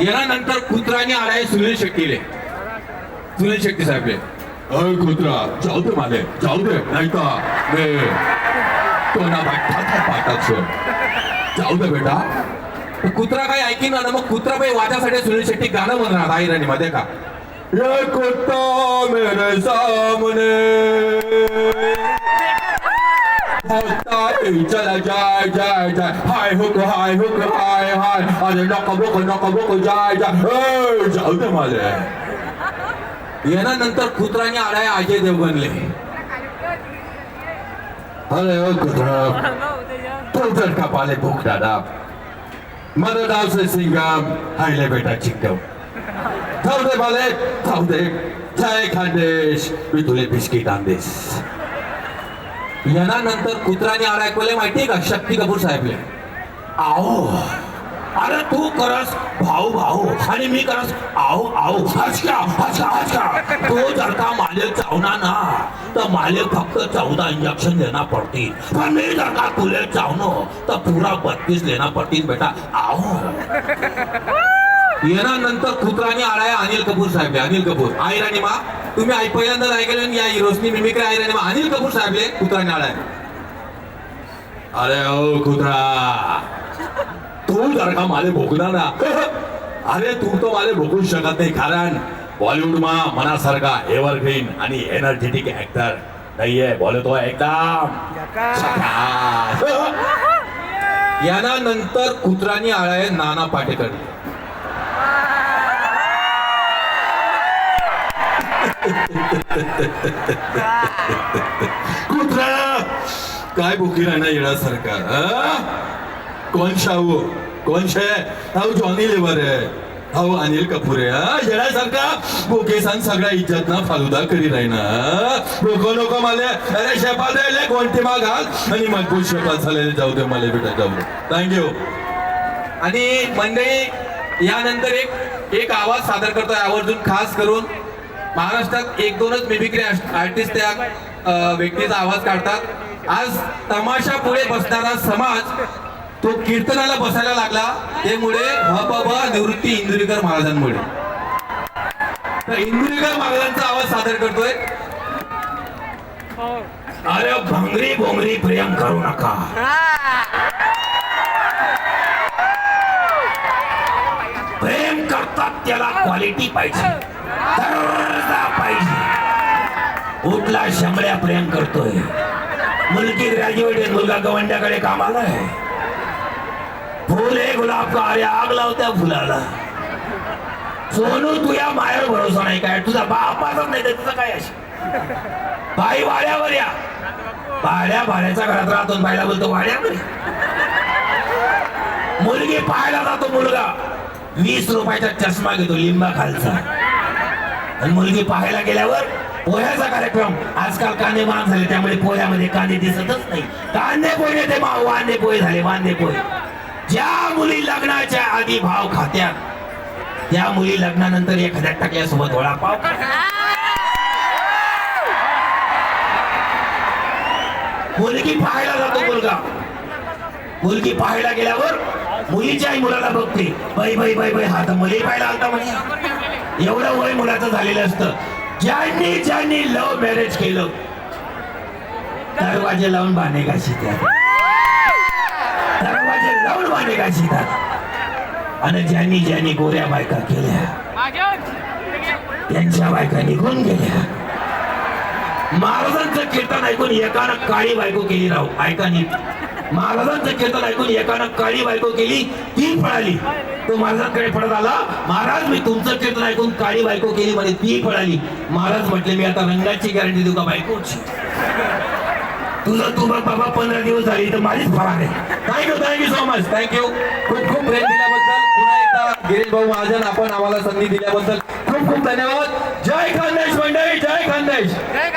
यानंतर कुत्राने आलाय सुनील शेट्टीले. सुनील शेट्टी साहेबले. अय कुत्रा जाऊ दे माले जाऊ दे नाही का मे तो ना पाठा पाठात सर जाऊ दे बेटा. कुत्रा काही ऐकी ना मग कुत्रा बाई वाच्यासाठी सुनील शेट्टी गाणं म्हणणार आईराणी मध्ये का? ये कुत्ता मेरे सामने. चला जाय जाय जाय हाय हुक हाय हुक हाय हाय अरे नको बुक नको बुक जाय जाय जाऊ दे मला यानंतर कुत्राने अजय अरे ओ कुत्रा तू जर का पाले भूक दादा माझं नाव से हायले बेटा चिकटव जाऊ दे माले जाऊ दे जय खानदेश मी तुले बिस्किट आणदेस यानंतर कुत्राने आळ ऐकवले माहितीये का? शक्ती कपूर साहेबले. आओ अरे तू करस भाऊ भाऊ. आणि मी करस. आओ आओ हसका हसका हसका. तो जर का माले चावना ना तर माले फक्त चौदा इंजेक्शन देना पडतील. पण मी जर का तुले चावणं तर पुरा बत्तीस देना पडतील बेटा. आओ यानंतर कुत्राने आळाय अनिल कपूर साहेब अनिल कपूर. आई राणी मा तुम्ही आई पहिल्यांदा ऐकलं या हिरोसनी मिमिक्री आई राणी मा अनिल कपूर साहेबले कुत्राने आळाय अरे ओ कुत्रा. तू जर का माले भोगला ना अरे तू तो माले भोगू शकत नाही कारण बॉलिवूड मा मनासारखा एव्हरग्रीन आणि एनर्जेटिक ऍक्टर नाहीये. बोले तो एकदम. झकास. यानंतर कुत्रानी आळाय नाना पाटेकर. कुत्रा! काय भुकी राहणार येण्यासारखा कोण शाहू? कोण शे? हाऊ जॉनी लिव्हर आहे. हाऊ अनिल कपूर आहे हा? येण्यासारखा भुकेसान सगळ्या इज्जत ना फालुदा करी राहिना भोको नको मला. अरे शेपा द्यायला कोणती मागाल आणि मजबूत शेपा झालेले जाऊ दे मला बेटा जाऊ दे. थँक्यू आणि मंडळी यानंतर एक एक आवाज सादर करतोय आवर्जून खास करून महाराष्ट्रात एक दोनच मिमिक्री आर्टिस्ट त्या व्यक्तीचा आवाज काढतात. आज तमाशा पुढे बसणारा समाज तो कीर्तनाला बसायला लागला. त्यामुळे हब निवृत्ती इंदुरीकर महाराजांमुळे. तर इंदुरीकर महाराजांचा आवाज सादर करतोय. अरे भंगरी भोंगरी प्रेम करू नका त्याला क्वालिटी पाहिजे. दर्जा पाहिजे. उठला शंभळ्या प्रेम करतोय. मुलगी ग्रॅज्युएट आहे मुलगा गवंड्याकडे कामाला आहे. फुल गुलाब का अरे आग लावत्या फुलाला. सोनू तुझ्या मायावर भरोसा नाही काय? तुझा बापाचाच नाही तर तुझं काय असे बाई वाड्यावर या. भाड्या भाड्याच्या घरात राहतो बायला बोलतो वाड्यावर मुलगी पाहायला जातो मुलगा. वीस रुपयाचा चष्मा घेतो लिंबा खालचा. आणि मुलगी पाहायला गेल्यावर पोह्याचा कार्यक्रम. आजकाल कांदे महाग झाले त्यामुळे पोह्यामध्ये कांदे दिसतच नाही. कांदे पोहे ते भाव वांदे पोहे झाले वांदे पोहे. ज्या मुली लग्नाच्या आधी भाव खात्यात त्या मुली लग्नानंतर एखाद्या टाकल्यासोबत वळा पाव मुलगी पाहायला जातो मुलगा. मुलगी पाहायला गेल्यावर मुलीच्या आई मुलाला बघते. बाई बाई बाई बाई हा तर मुली पाहिला आलता म्हणे. एवढं वय मुलाचं झालेलं असतं. ज्यांनी ज्यांनी लव्ह मॅरेज केलं दरवाजे लावून बाने का शिकतात दरवाजे लावून बाने का शिकतात आणि ज्यांनी ज्यांनी गोऱ्या बायका केल्या त्यांच्या बायका निघून गेल्या. महाराजांचं कीर्तन ऐकून एकानं काळी बायको केली राहू ऐका नीट. महाराजांचं कीर्तन ऐकून एकानं काळी बायको केली ती पळाली. तो महाराजांकडे पडत आला महाराज मी तुमचं कीर्तन ऐकून काळी बायको केली म्हणे ती पळाली. महाराज म्हटले मी आता रंगाची गॅरंटी देऊ का बायकोची? तुझं तू बघ बाबा पंधरा दिवस झाली तर माझीच फरार आहे. Thank you thank you so much thank you खूप खूप प्रेम दिल्याबद्दल. पुन्हा एकदा गिरीश भाऊ महाजन आपण आम्हाला संधी दिल्याबद्दल खूप खूप धन्यवाद. जय खानदेश मंडळी जय खानदेश जय